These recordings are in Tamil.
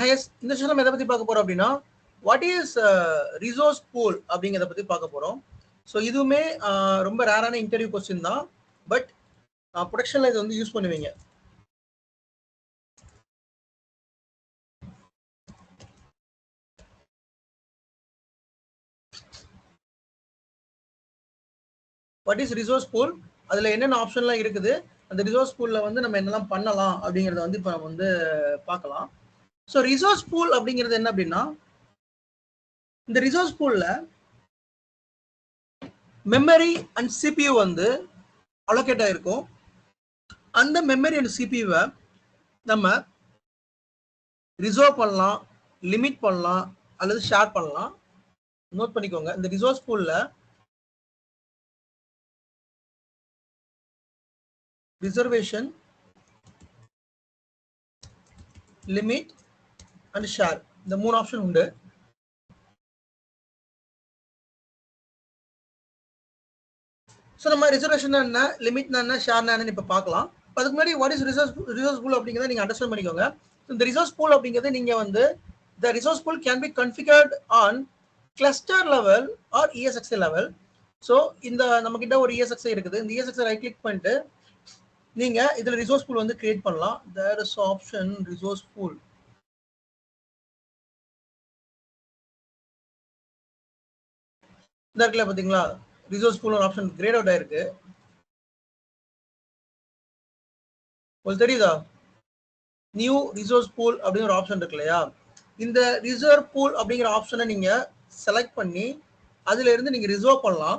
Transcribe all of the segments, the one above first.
ஹையஸ் இந்த செஷன் எதை பத்தி பார்க்க போறோம் அப்படின்னா வாட் இஸ் ரிசோர்ஸ் பூல் அப்படிங்கிறத பத்தி பார்க்க போறோம். ஸோ இதுவுமே ரொம்ப ரேரான இன்டர்வியூ கொஸ்டின் தான். பட் ப்ரொடக்ஷன்ல இதை வந்து யூஸ் பண்ணுவீங்க. வாட் இஸ் ரிசோர்ஸ் பூல் அதுல என்னென்ன ஆப்ஷன்லாம் இருக்குது? அந்த ரிசோர்ஸ் பூல்ல வந்து நம்ம என்னெல்லாம் பண்ணலாம் அப்படிங்கறத வந்து இப்போ நம்ம வந்து பார்க்கலாம். ஸோ ரிசோர்ஸ் பூல் அப்படிங்கிறது என்ன அப்படின்னா இந்த ரிசோர்ஸ் பூலில் மெமரி அண்ட் சிபியூ வந்து அலோகேட் ஆகிருக்கும் அந்த மெமரி அண்ட் சிபியூவை நம்ம ரிசர்வ் பண்ணலாம் லிமிட் பண்ணலாம் அல்லது ஷேர் பண்ணலாம். நோட் பண்ணிக்கோங்க இந்த ரிசோர்ஸ் பூலில் ரிசர்வேஷன் லிமிட் அண்ட் ஷேர் இந்த மூணு ஆப்ஷன் உண்டு. ஸோ நம்ம ரிசர்வேஷன் என்ன லிமிட்னா என்ன ஷேர்னா என்னன்னு இப்போ பார்க்கலாம். அதுக்கு முன்னாடி what is resource resource pool அப்படிங்கிறத நீங்கள் அண்டர்ஸ்டாண்ட் பண்ணிக்கோங்க. இந்த ரிசோர்ஸ் பூல் அப்படிங்கிறது நீங்கள் வந்து the resource pool can be configured on cluster level or ESXi level so இந்த நம்ம கிட்ட ஒரு இஎஸ்எக்ஸ்ஐ இருக்குது. இந்த இஎஸ்எக்ஸ்ஐ ரைட் கிளிக் பண்ணிட்டு நீங்கள் இதில் ரிசோர்ஸ் பூல் வந்து கிரியேட் பண்ணலாம். There is option resource pool இந்த இருக்குல்ல பாத்தீங்களா? ரிசோர்ஸ் பூல் ஒரு ஆப்ஷன் கிரேட் அவுட் ஆயிருக்கு. உங்களுக்கு தெரியுதா? நியூ ரிசோர்ஸ் பூல் அப்படின்னு ஒரு ஆப்ஷன் இருக்கு இல்லையா? இந்த ரிசர்வ் பூல் அப்படிங்கிற ஆப்ஷனை நீங்க செலக்ட் பண்ணி அதுல இருந்து நீங்க ரிசர்வ் பண்ணலாம்.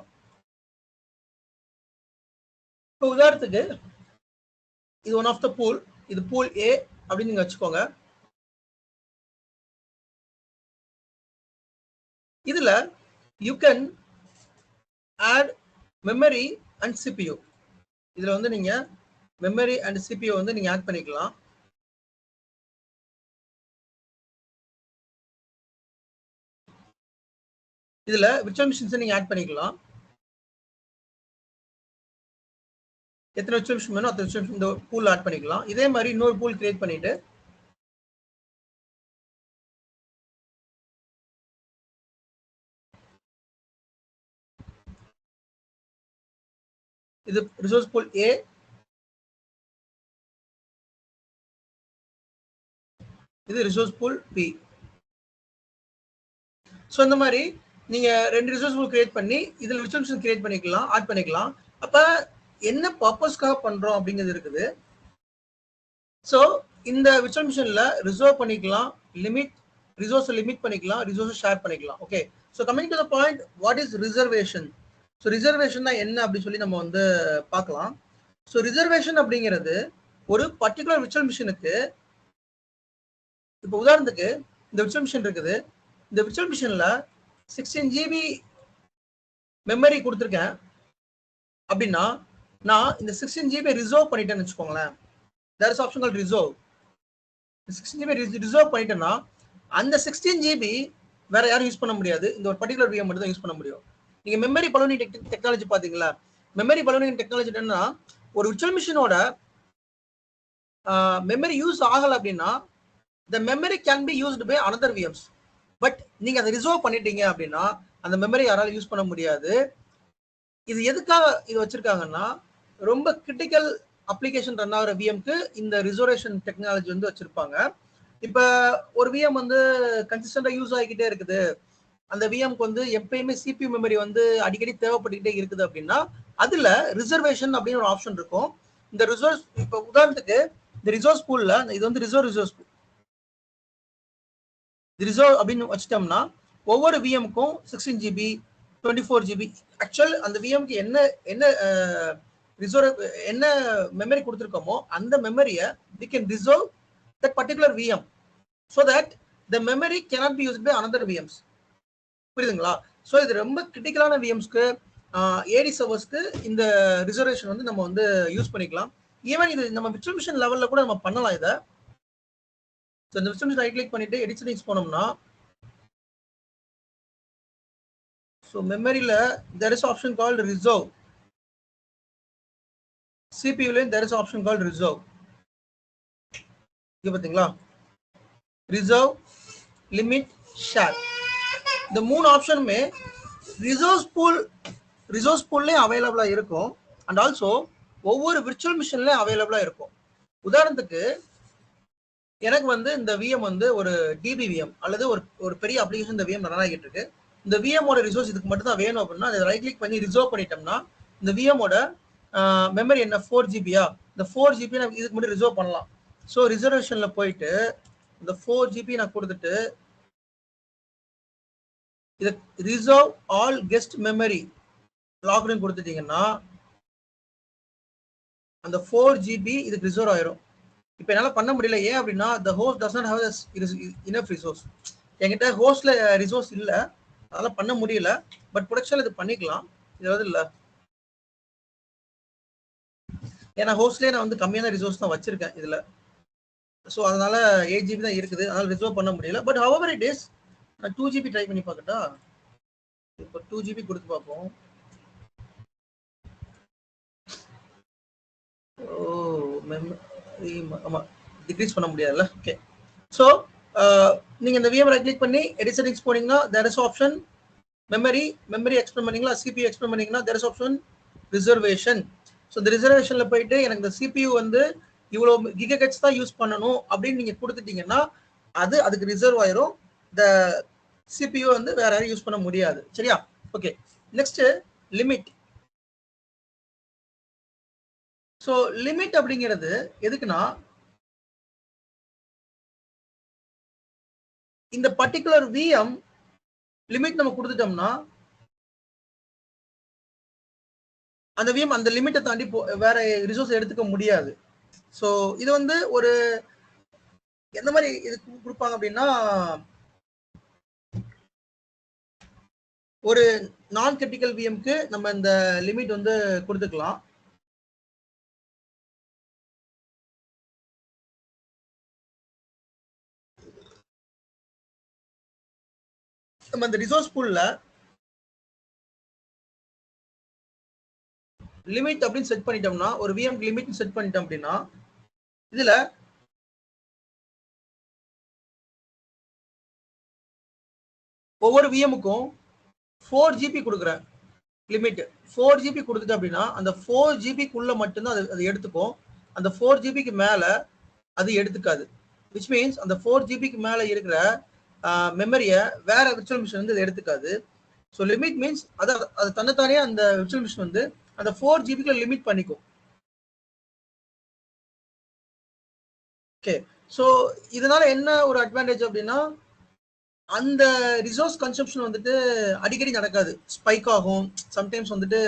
இப்போ உதாரணத்துக்கு இது ஒன் ஆஃப் த பூல் இது பூல் ஏ அப்படின்னு நீங்க வச்சுக்கோங்க. இதுல you can add memory and CPU இதுல வந்து நீங்க மெமரி அண்ட் சிபியூ வந்து நீங்க ஆட் பண்ணிக்கலாம். இதுல விர்ச்சுவல் மிஷின்ஸ் நீங்க ஆட் பண்ணிக்கலாம். எத்தனை விர்ச்சுவல் மிஷின் வேணும் அத்தனை விர்ச்சுவல் இந்த பூல் ஆட் பண்ணிக்கலாம். இதே மாதிரி இன்னொரு பூல் கிரியேட் இது ரிசோர்ஸ் பூல் ஏ இது ரிசோர்ஸ் பூல் பி ஸோ இந்த மாதிரி நீங்க ரெண்டு ரிசோர்ஸ் பூல் கிரியேட் பண்ணி இதில் ரிசோர்ஸ் கிரியேட் பண்ணிக்கலாம் ஆட் பண்ணிக்கலாம். அப்ப என்ன பர்பஸ்க்காக பண்றோம் அப்படிங்கிறது இருக்குது. ஸோ இந்த விர்ச்சுவல் மிஷின்ல ரிசர்வ் பண்ணிக்கலாம் லிமிட் ரிசோர்ஸ் லிமிட் பண்ணிக்கலாம் ரிசோர்ஸ் ஷேர் பண்ணிக்கலாம். Okay so coming to the point what is reservation so reservation என்ன அப்படின்னு சொல்லி நம்ம வந்து பார்க்கலாம். ஸோ ரிசர்வேஷன் அப்படிங்கிறது ஒரு பர்டிகுலர் விர்ச்சுவல் மிஷினுக்கு இப்போ உதாரணத்துக்கு இந்த விர்ச்சுவல் மிஷின் இருக்குது. இந்த விர்ச்சுவல் மிஷின்ல சிக்ஸ்டீன் ஜிபி மெமரி கொடுத்துருக்கேன். அப்படின்னா நான் இந்த சிக்ஸ்டீன் ஜிபி ரிசர்வ் பண்ணிட்டேன்னு வச்சுக்கோங்களேன். There is option call reserve sixteen GB reserve பண்ணிட்டேன்னா அந்த சிக்ஸ்டீன் ஜிபி வேற யாரும் யூஸ் பண்ண முடியாது. இந்த ஒரு பர்டிகுலர் விஎம் மட்டும் தான் யூஸ் பண்ண முடியும். நீங்க மெமரி பலூனிங் டெக்னாலஜி பாத்தீங்களா? மெமரி பலூனிங் டெக்னாலஜி என்னன்னா ஒரு விர்ச்சுவல் மிஷினோட மெமரி யூஸ் ஆகல அப்படின்னா the memory can be used by another VMs but நீங்க அதை ரிசர்வ் பண்ணிட்டீங்க அப்படின்னா அந்த மெமரி யாரால யூஸ் பண்ண முடியாது. இது எதுக்காக இது வச்சிருக்காங்கன்னா ரொம்ப கிரிட்டிக்கல் அப்ளிகேஷன் ரன் ஆகிற விஎம்க்கு இந்த ரிசர்வேஷன் டெக்னாலஜி வந்து வச்சிருப்பாங்க. இப்போ ஒரு விஎம் வந்து கன்சிஸ்டண்டாக யூஸ் ஆகிக்கிட்டே இருக்குது. அந்த விஎம்க்கு வந்து எப்பயுமே சிபியூ மெமரி வந்து அடிக்கடி தேவைப்பட்டுக்கிட்டே இருக்குது அப்படின்னா அதுல ரிசர்வேஷன் அப்படின்னு ஒரு ஆப்ஷன் இருக்கும். இந்த ரிசோர்ஸ் இப்ப உதாரணத்துக்கு இந்த ரிசோர்ஸ் பூல்ல இது வந்து ரிசர்வ் ரிசோர்ஸ் பூல் ரிசர்வ் அப்படின்னு வச்சிட்டோம்னா ஒவ்வொரு விஎம்க்கும் sixteen GB twenty four GB actual அந்த விஎம்க்கு என்ன என்ன ரிசர்வ் என்ன மெமரி கொடுத்துருக்கோமோ அந்த மெமரியை we can reserve that particular VM so that the memory cannot be use by another VMs புரியுதுங்களா? ஸோ இது ரொம்ப கிரிட்டிக்கலான விஎம்ஸ்க்கு ஏடி சர்வர்ஸ்க்கு இந்த ரிசர்வேஷன் வந்து நம்ம வந்து யூஸ் பண்ணிக்கலாம். ஈவன் இது நம்ம விர்ச்சுவல் லெவலில் கூட நம்ம பண்ணலாம் இதை. ஸோ இந்த விர்ச்சுவல் ரைட் கிளிக் பண்ணிட்டு எடிட் போனோம்னா ஸோ மெமரியில் there is option called reserve சிபியூலையும் there is option called reserve இது பார்த்தீங்களா ரிசர்வ் லிமிட் ஷேர் இந்த மூணு ஆப்ஷனுமே ரிசோர்ஸ் பூல் ரிசோர்ஸ் பூல்லையும் அவைலபிளாக இருக்கும். அண்ட் ஆல்சோ ஒவ்வொரு விர்ச்சுவல் மிஷின்லையும் அவைலபிளாக இருக்கும். உதாரணத்துக்கு எனக்கு வந்து இந்த விஎம் வந்து ஒரு டிபி விஎம் அல்லது ஒரு ஒரு பெரிய அப்ளிகேஷன் இந்த விஎம் ரன் ஆகிட்டு இருக்கு இந்த விஎமோட ரிசோர்ஸ் இதுக்கு மட்டும் தான் வேணும் அப்படின்னா அதை ரைட் கிளிக் பண்ணி ரிசர்வ் பண்ணிட்டோம்னா இந்த விஎமோட மெமரி என்ன ஃபோர் ஜிபியா இந்த ஃபோர் ஜிபி நான் இதுக்கு மட்டும் ரிசர்வ் பண்ணலாம். ஸோ ரிசர்வேஷனில் போயிட்டு இந்த ஃபோர் ஜிபி நான் கொடுத்துட்டு இதை ரிசர்வ் ஆல் கெஸ்ட் மெமரி லாக்னு கொடுத்துட்டீங்கன்னா அந்த ஃபோர் ஜிபி இதுக்கு ரிசர்வ் ஆயிரும். இப்போ என்னால் பண்ண முடியல. ஏன் அப்படின்னா the host does not have enough resource என்கிட்ட ஹோஸ்ட்ல ரிசோர்ஸ் இல்லை. அதெல்லாம் பண்ண முடியல. பட் ப்ரொடக்ஷன் இது பண்ணிக்கலாம். இது வந்து இல்லை. ஏன்னா ஹோஸ்ட்லேயே நான் வந்து கம்மியான ரிசோர்ஸ் தான் வச்சிருக்கேன் இதில். ஸோ அதனால எயிட் ஜிபி தான் இருக்குது. அதனால ரிசர்வ் பண்ண முடியல. பட் ஹவர் இட் இஸ் நான் டூ ஜிபி ட்ரை பண்ணி பார்க்கட்டா? இப்போ டூ ஜிபி கொடுத்து பார்ப்போம். ஓ மெமரி ஆமாம் டிக்ரீஸ் பண்ண முடியாதுல்ல? ஓகே ஸோ நீங்கள் இந்த விஎம்ஐ கிளிக் பண்ணி எடிசனிங்ஸ் போனீங்கன்னா there is option memory memory expand பண்ணீங்களா சிபி எக்ஸ்பிளைன் பண்ணீங்கன்னா there is option reservation so இந்த ரிசர்வேஷனில் போயிட்டு எனக்கு இந்த சிபியூ வந்து இவ்வளோ கிககட்ஸ் தான் யூஸ் பண்ணணும் அப்படின்னு நீங்கள் கொடுத்துட்டீங்கன்னா அது அதுக்கு ரிசர்வ் ஆயிரும். த சிபியூ வந்து வேற யாரும் யூஸ் பண்ண முடியாது. சரியா? Okay next limit so limit அப்படிங்கிறது எதுக்குன்னா இந்த பர்டிகுலர் விஎம் லிமிட் நம்ம கொடுத்துட்டோம்னா அந்த விஎம் அந்த லிமிட்டை தாண்டி போ வேற ரிசோர்ஸ் எடுத்துக்க முடியாது. ஸோ இது வந்து ஒரு எந்த மாதிரி இது கொடுப்பாங்க அப்படின்னா ஒரு நான் கிரிட்டிக்கல் விஎம்க்கு நம்ம இந்த லிமிட் வந்து கொடுத்துக்கலாம். நம்ம இந்த ரிசோர்ஸ் பூல்ல லிமிட் அப்படின்னு செட் பண்ணிட்டோம்னா ஒரு விஎம் லிமிட் செட் பண்ணிட்டோம் அப்படின்னா இதுல ஒவ்வொரு விஎமுக்கும் ஃபோர் ஜிபி கொடுக்குறேன். லிமிட் ஃபோர் ஜிபி கொடுத்துட்டு அப்படின்னா அந்த ஃபோர் ஜிபிக்குள்ளே மட்டும்தான் அது அது எடுத்துக்கும் அந்த ஃபோர் ஜிபிக்கு மேலே அது எடுத்துக்காது. விச் மீன்ஸ் அந்த ஃபோர் ஜிபிக்கு மேலே இருக்கிற மெமரியை வேற விர்ச்சுவல் மிஷின் வந்து அது எடுத்துக்காது. ஸோ லிமிட் மீன்ஸ் அதை அது தன்னைத்தானே அந்த விர்ச்சுவல் மிஷின் வந்து அந்த ஃபோர் ஜிபிக்குள்ள லிமிட் பண்ணிக்கும். ஓகே ஸோ இதனால என்ன ஒரு அட்வான்டேஜ் அப்படின்னா அந்த ரிசோர்ஸ் கன்சப்ஷன் வந்துட்டு அடிக்கடி நடக்காது. ஸ்பைக் ஆகும். சம்டைம்ஸ் வந்துட்டு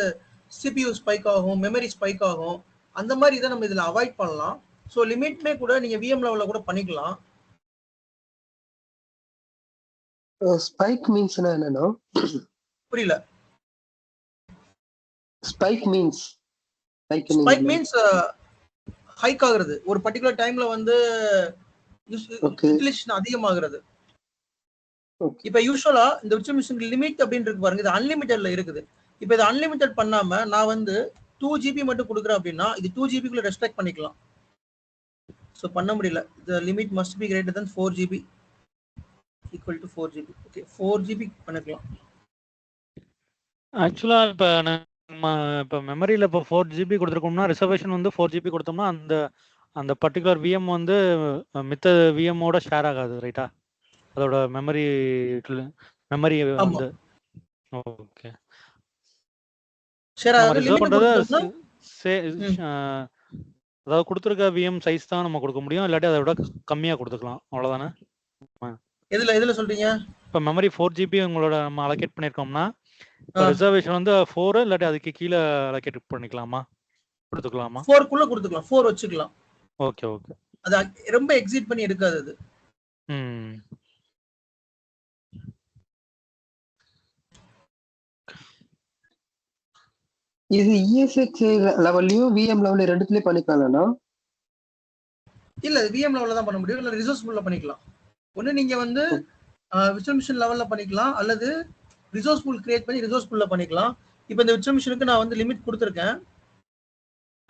சிபியூ ஸ்பைக் ஆகும். மெமரி ஸ்பைக் ஆகும். அந்த மாதிரி இதை நம்ம இதில் அவாய்ட் பண்ணலாம். ஸோ லிமிட்மே கூட நீங்கள் விஎம் லெவலில் கூட பண்ணிக்கலாம். ஸ்பைக் மீன்ஸ் என்னன்னா? புரியல. Spike means spike means hike ஆகுறது. ஒரு பர்டிகுலர் டைம்ல வந்து அதிகமாகிறது. இப்ப யூஸ்வலா இந்த விர்ச்சுவல் மிஷின் லிமிட் அப்படின்னு இருக்கு பாருங்க இது அன்லிமிட்டட்ல இருக்குது. இப்ப இது அன்லிமிட்டட் பண்ணாம நான் வந்து டூ ஜிபி மட்டும் கொடுக்குறேன் அப்படின்னா இது டூ ஜிபிக்குள்ள ரெஸ்ட்ரிக்ட் பண்ணிக்கலாம். ஸோ பண்ண முடியல. The limit must be greater than four GB equal to four GB okay four GB பண்ணிக்கலாம். ஆக்சுவலா இப்ப நம்ம இப்ப மெமரியில இப்போ ஃபோர் ஜிபி கொடுத்துருக்கோம்னா ரிசர்வேஷன் வந்து ஃபோர் ஜிபி கொடுத்தோம்னா அந்த அந்த பர்டிகுலர் விஎம் வந்து மித்த விஎம்மோட ஷேர் ஆகாது ரைட்டா அதோட மெமரி மெமரி வந்து ஓகே சரி ரிசர்வ் limit பண்றது அதாவது கொடுத்துருக்க விஎம் சைஸ் தான் நம்ம கொடுக்க முடியும். இல்லாட்டி அதை விட கம்மியா கொடுத்துக்கலாம். அவ்வளவுதானே? எதுல எதுல சொல்றீங்க? இப்போ மெமரி ஃபோர் ஜிபி உங்களோட நம்ம அலோகேட் ஆ. ரிசர்வேஷன் வந்து ஃபோர் இல்லாட்டி அதுக்கு கீழே அலோகேட் பண்ணிக்கலாமா? கொடுத்துக்கலாமா? ஃபோருக்குள்ள கொடுத்துக்கலாம். ஃபோர் வச்சுக்கலாம். ஓகே ஓகே அது ரொம்ப எக்ஸிட் பண்ணி எடுக்காது அது. ம். இது இஎஸ்எச் லெவல்லையும் விஎம் லெவல்ல ரெண்டுத்துலயும் பண்ணிக்கலாம்னா இல்ல விஎம் லெவல்ல தான் பண்ண முடியும். இல்ல ரிசோர்ஸ் பூல்ல பண்ணிக்கலாம். ஒண்ணு நீங்க வந்து விர்ச்சுவல் மிஷின் லெவல்ல பண்ணிக்கலாம். அல்லது ரிசோர்ஸ் ஃபுல் கிரியேட் பண்ணி ரிசோர்ஸ் பூல்ல பண்ணிக்கலாம். இப்போ இந்த விர்ச்சுவல் மிஷினுக்கு நான் வந்து லிமிட் கொடுத்துருக்கேன்.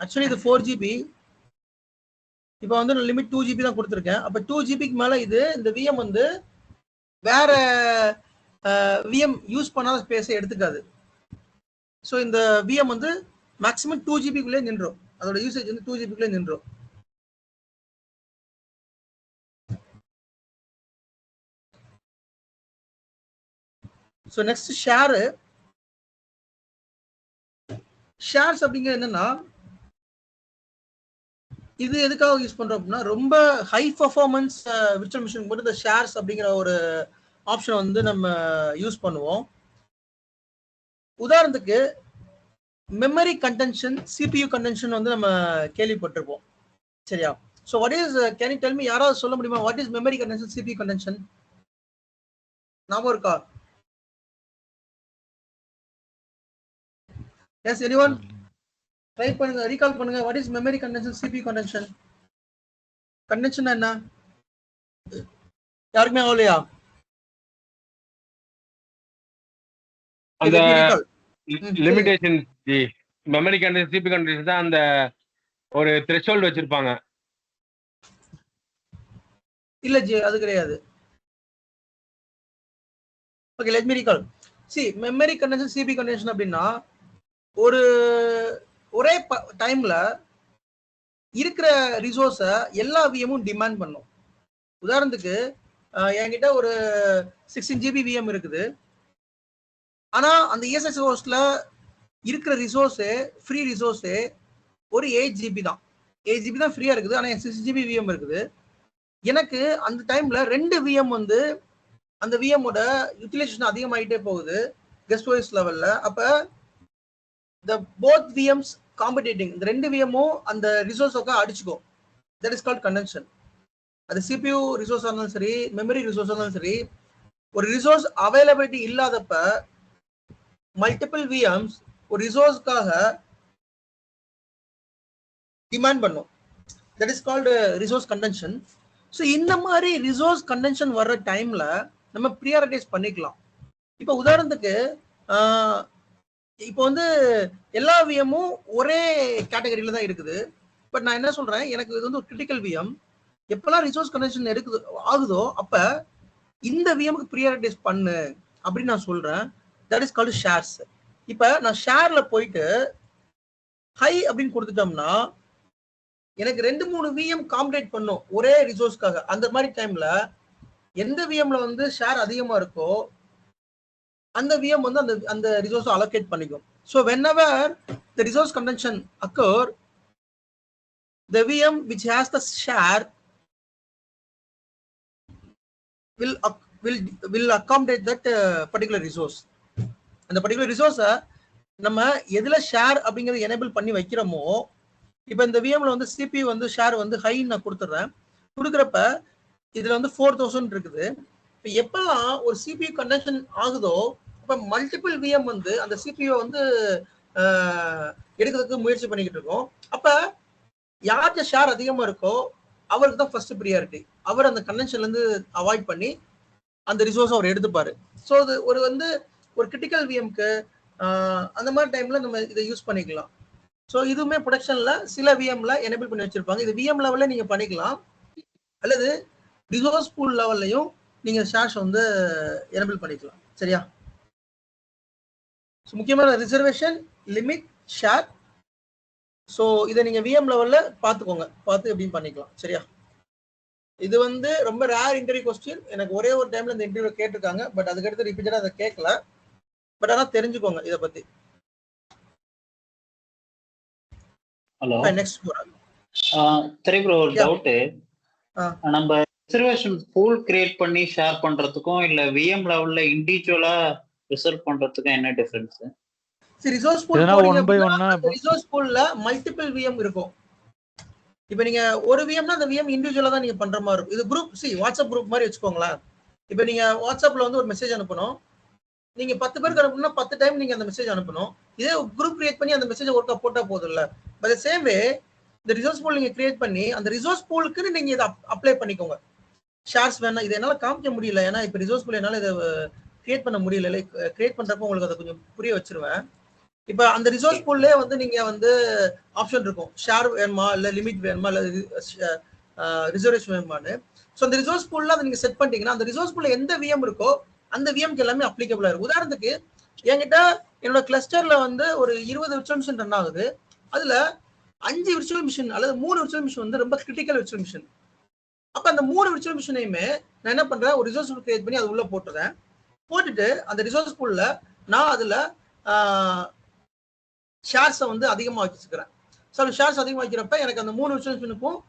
ஆக்சுவலி இது ஃபோர் ஜிபி இப்போ வந்து நான் லிமிட் டூ ஜிபி தான் கொடுத்துருக்கேன். அப்போ டூ ஜிபிக்கு மேலே இது இந்த விஎம் வந்து வேற விஎம் யூஸ் பண்ணாத ஸ்பேஸை எடுத்துக்காது. ஸோ இந்த விஎம் வந்து மேக்ஸிமம் டூ ஜிபிக்குள்ளே நின்றோம். அதோட யூசேஜ் வந்து டூ ஜிபிக்குள்ளே நின்றோம். ஸோ நெக்ஸ்ட் ஷேரு ஷேர்ஸ் அப்படிங்கிறது என்னன்னா இது எதுக்காக யூஸ் பண்றோம் அப்படின்னா ரொம்ப ஹை பர்ஃபார்மன்ஸ் விர்ச்சுவல் மிஷினுக்கு மட்டும் இந்த ஷேர்ஸ் அப்படிங்கிற ஒரு ஆப்ஷன் வந்து நம்ம யூஸ் பண்ணுவோம். உதாரணத்துக்கு மெமரி கண்டென்ஷன் சிபியு கண்டென்ஷன் வந்து நம்ம கேள்விப்பட்டிருப்போம். சரியா? So what is can you tell me யாராவது சொல்ல முடியுமா? What is memory contention CPU contention ஞாபகம் இருக்கா? எஸ் எனிவன் ட்ரை பண்ணுங்க ரீகால் பண்ணுங்க. What is memory contention CPU contention contention என்ன? யாருக்குமே ஆகலையா? அந்த limitation memory condition CPU condition தான் அந்த ஒரு த்ரெஷோல்டு வச்சிருப்பாங்க. இல்ல ஜி அது கிடையாது. Okay let me recall C memory contention CPU contention அப்படின்னா ஒரு ஒரே டைம்ல இருக்கிற ரிசோர்ஸை எல்லா விஎமும் டிமாண்ட் பண்ணும். உதாரணத்துக்கு என்கிட்ட ஒரு சிக்ஸ்டீன் ஜிபி விஎம் இருக்குது. ஆனா அந்த இஎஸ்எஸ் ஹோஸ்ட்ல இருக்கிற ரிசோர்ஸு ஃப்ரீ ரிசோர்ஸே ஒரு எயிட் ஜிபி தான். எயிட் ஜிபி தான் ஃப்ரீயா இருக்குது. ஆனா சிக்ஸ் ஜிபி விஎம் இருக்குது. எனக்கு அந்த டைம்ல ரெண்டு விஎம் வந்து அந்த விஎம்மோட யூட்டிலைசேஷன் அதிகமாகிட்டே போகுது கெஸ்ட் வைஸ் லெவல்ல அப்ப த போத் விஎம்ஸ் காம்படேட்டிங் இந்த ரெண்டு விஎம்மும் அந்த ரிசோர்ஸோக்க அடிச்சுக்கும். தட் இஸ் கால்ட் கண்டென்ஷன் அது சிபியூ ரிசோர்ஸாக இருந்தாலும் சரி மெமரி ரிசோர்ஸாக இருந்தாலும் சரி ஒரு ரிசோர்ஸ் அவைலபிலிட்டி இல்லாதப்ப மல்டிபிள் விஎம்ஸ் ஒரு ரிசோர்ஸ்க்காக டிமாண்ட் பண்ணும். That is called resource contention so இந்த மாதிரி ரிசோர்ஸ் கண்டென்ஷன் வர்ற டைம்ல நம்ம ப்ரியாரிட்டைஸ் பண்ணிக்கலாம். இப்போ உதாரணத்துக்கு இப்போ வந்து எல்லா விஎம்மும் ஒரே கேட்டகரியில தான் இருக்குது. பட் நான் என்ன சொல்றேன்? எனக்கு இது வந்து ஒரு கிரிட்டிக்கல் விஎம் எப்பெல்லாம் ரிசோர்ஸ் கண்டென்ஷன் எடுக்குது ஆகுதோ அப்ப இந்த விஎம்க்கு ப்ரியாரிட்டைஸ் பண்ணு அப்படின்னு நான் சொல்றேன். தட் இஸ் கால்டு ஷேர்ஸ் இப்போ நான் ஷேர்ல போயிட்டு ஹை அப்படின்னு கொடுத்துட்டோம்னா எனக்கு ரெண்டு மூணு விஎம் காம்படேட் பண்ணும் ஒரே ரிசோர்ஸ்க்காக அந்த மாதிரி டைம்ல எந்த விஎம்ல வந்து ஷேர் அதிகமா இருக்கோ அந்த விஎம் வந்து அந்த அந்த ரிசோர்ஸ் அலோகேட் பண்ணிக்கும். So whenever the resource contention occur the VM which has the share will will will accommodate that particular resource அந்த பர்டிகுலர் ரிசோர்ஸை நம்ம எதில் ஷேர் அப்படிங்கிறது எனேபிள் பண்ணி வைக்கிறோமோ இப்போ இந்த விஎம்ல வந்து சிபி வந்து ஷேர் வந்து ஹைன்னு நான் கொடுத்துட்றேன் கொடுக்குறப்ப இதில் வந்து ஃபோர் தௌசண்ட் இருக்குது. இப்போ எப்பெல்லாம் ஒரு சிபியூ கண்டக்ஷன் ஆகுதோ இப்போ மல்டிபிள் விஎம் வந்து அந்த சிபியூ வந்து எடுக்கிறதுக்கு முயற்சி பண்ணிக்கிட்டு இருக்கோம். அப்போ யார்கிட்ட ஷேர் அதிகமாக இருக்கோ அவருக்கு தான் ஃபர்ஸ்ட் ப்ரியாரிட்டி அவர் அந்த கன்வென்ஷன்லேருந்து அவாய்ட் பண்ணி அந்த ரிசோர்ஸ் அவர் எடுத்துப்பாரு. ஸோ அது ஒரு வந்து ஒரு கிரிட்டிக்கல் விஎம்க்கு அந்த மாதிரி டைம்ல நம்ம இதை யூஸ் பண்ணிக்கலாம். ஸோ இதுவுமே ப்ரொடக்ஷன்ல சில விஎம்ல எனேபிள் பண்ணி வச்சிருப்பாங்க. இது விஎம் லெவல்ல நீங்க பண்ணிக்கலாம். அல்லது ரிசோர்ஸ் பூல் லெவல்லையும் நீங்க ஷேர்ஸ் வந்து எனேபிள் பண்ணிக்கலாம். சரியா? ஸோ முக்கியமான ரிசர்வேஷன் லிமிட் ஷேர் ஸோ இதை நீங்கள் விஎம் லெவல்ல பார்த்துக்கோங்க. பார்த்து எப்படின்னு பண்ணிக்கலாம். சரியா? இது வந்து ரொம்ப ரேர் இன்டர்வியூ கொஸ்டின் எனக்கு ஒரே ஒரு டைம்ல இந்த இன்டர்வியூ கேட்டிருக்காங்க. பட் அதுக்கடுத்து ரிப்பீட்டடாக அதை கேட்கல. பட் ஆனால் தெரிஞ்சுக்கோங்க இதை பத்தி. ஹலோ நெக்ஸ்ட் சரி ப்ரோ ஒரு. டவுட். நம்ம ரிசர்வேஷன் பூல் கிரியேட் பண்ணி ஷேர் பண்றதுக்கும் இல்ல விஎம் லெவல்ல இண்டிவிஜுவலா ரிசர்வ் பண்றதுக்கும் என்ன டிஃபரன்ஸ் சரி ரிசோர்ஸ் பூல் எதனா ஒன் பை ஒன்னா ரிசோர்ஸ் பூல்ல மல்டிபிள் விஎம் இருக்கும். இப்போ நீங்க ஒரு விஎம்னா அந்த விஎம் இண்டிவிஜுவலா தான் நீங்க பண்ற மாதிரி இருக்கும். இது குரூப் சி வாட்ஸ்அப் குரூப் மாதிரி வச்சுக்கோங்களேன். இப்போ நீங்க வாட்ஸ்அப்ல வந்து ஒரு மெசேஜ் அனுப்பணும். நீங்க பத்து பேருக்கு அனுப்பணும்னா பத்து டைம் நீங்க அந்த மெசேஜ் அனுப்பணும். இதே குரூப் கிரியேட் பண்ணி அந்த மெசேஜ் ஒர்க்கா போட்டா போதும் இல்ல பட் சேம் வே இந்த ரிசோர்ஸ் பூல் நீங்க கிரியேட் பண்ணி அந்த ரிசோர்ஸ் பூலுக்கு நீங்க இதை அப்ளை பண்ணிக்கோங்க. ஷேர்ஸ் வேணா இது என்னால காமிக்க முடியல. ஏன்னா இப்போ ரிசோர்ஸ் பூல் என்னால இதை கிரியேட் பண்ண முடியல. கிரியேட் பண்றப்போ உங்களுக்கு அதை கொஞ்சம் புரிய வச்சிருவேன். இப்போ அந்த ரிசோர்ஸ் பூல்லே வந்து நீங்க வந்து ஆப்ஷன் இருக்கும். ஷேர் வேணுமா? இல்ல லிமிட் வேணுமா? இல்ல ரிசர்வேஷன் வேணுமான்னு. ஸோ அந்த ரிசோர்ஸ் பூல்ல அதை நீங்க செட் பண்ணிட்டீங்கன்னா அந்த ரிசோர்ஸ் பூல்ல எந்த விஎம் இருக்கோ அந்த விஎம்க்கு எல்லாமே அப்ளிகபிளா இருக்கும் உதாரணத்துக்கு என்கிட்ட என்னோட கிளஸ்டர்ல வந்து ஒரு இருபது விர்ச்சுவல் மிஷின் ரன் ஆகுது. அதுல அஞ்சு விர்ச்சுவல் மிஷின் அல்லது மூணு விர்ச்சுவல் மிஷின் வந்து ரொம்ப கிரிட்டிக்கல் விர்ச்சுவல் மிஷின் அப்ப அந்த மூணு விர்ச்சுவல் மிஷினையுமே நான் என்ன பண்றேன்? ஒரு ரிசோர்ஸ் கிரியேட் பண்ணி அது உள்ள போட்டுறேன். போட்டுட்டு அந்த ரிசோர்ஸ் பூல்ல நான் அதுல ஷேர்ஸை வந்து அதிகமாக வச்சுக்கிறேன் ஸோ அந்த ஷேர்ஸ் அதிகமாக வைக்கிறப்ப எனக்கு அந்த மூணு விர்ச்சுவல் மிஷினுக்கும்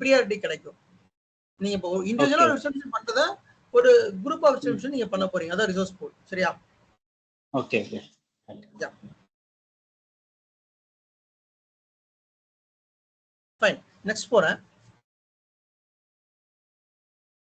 ப்ரியாரிட்டி கிடைக்கும். நீங்க இப்போ இண்டிவிஜுவலா. விர்ச்சுவல் மிஷின் பண்றத ஒரு குரூப் ஆஃப் மிஷின் நீங்க பண்ண போறீங்க. அதான் ரிசோர்ஸ் பூல் சரியா? ஓகே ஓகே ஃபைன் நெக்ஸ்ட் போறேன்.